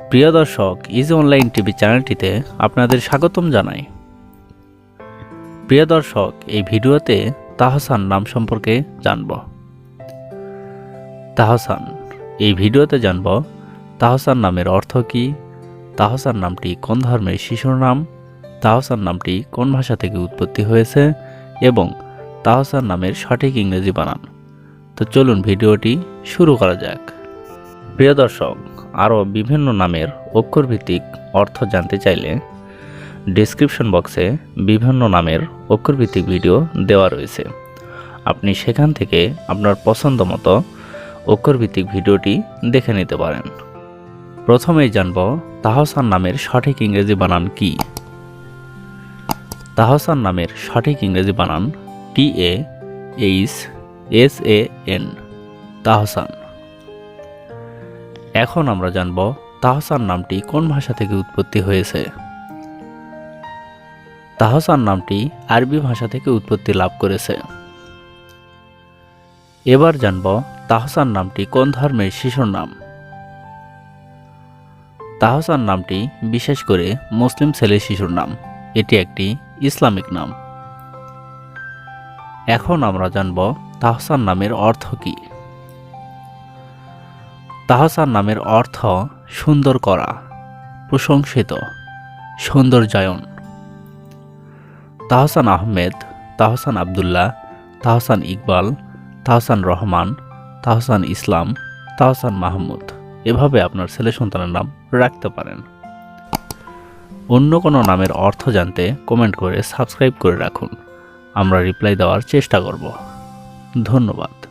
প্রিয় দর্শক is online TV চ্যানেলটিতে আপনাদের স্বাগতম জানাই। প্রিয় দর্শক, এই ভিডিওতে তাহসান নাম সম্পর্কে জানব। তাহসান, এই ভিডিওতে জানব তাহসান নামের অর্থ কী, তাহসান নামটি কোন ধর্মের শিশুর নাম, তাহসান নামটি কোন ভাষা থেকে উৎপত্তি হয়েছে, এবং তাহসান নামের সঠিক ইংরেজি বানান। তো চলুন ভিডিওটি শুরু করা যাক। প্রিয় দর্শক আরও বিভিন্ন নামের অক্ষরভিত্তিক অর্থ জানতে চাইলে ডেসক্রিপশন বক্সে বিভিন্ন নামের অক্ষরভিত্তিক ভিডিও দেওয়া রয়েছে। আপনি সেখান থেকে আপনার পছন্দ মতো অক্ষরভিত্তিক ভিডিওটি দেখে নিতে পারেন। প্রথমেই জানব তাহসান নামের সঠিক ইংরেজি বানান কি? তাহসান নামের সঠিক ইংরেজি বানান টি A H S A N, Tahsan. এখন আমরা জানব তাহসান নামটি কোন ভাষা থেকে উৎপত্তি হয়েছে। তাহসান নামটি আরবি ভাষা থেকে উৎপত্তি লাভ করেছে। এবার জানব তাহসান নামটি কোন ধর্মের শিশুর নাম। তাহসান নামটি বিশেষ করে মুসলিম ছেলে শিশুর নাম। এটি একটি ইসলামিক নাম। এখন আমরা জানব তাহসান নামের অর্থ কী। তাহসান নামের অর্থ সুন্দর করা, প্রশংসিত, সৌন্দর্যায়ন। তাহসান আহমেদ, তাহসান আবদুল্লাহ, তাহসান ইকবাল, তাহসান রহমান, তাহসান ইসলাম, তাহসান মাহমুদ। এভাবে আপনার ছেলে সন্তানের নাম রাখতে পারেন। অন্য কোনো নামের অর্থ জানতে কমেন্ট করে সাবস্ক্রাইব করে রাখুন। আমরা রিপ্লাই দেওয়ার চেষ্টা করব। ধন্যবাদ।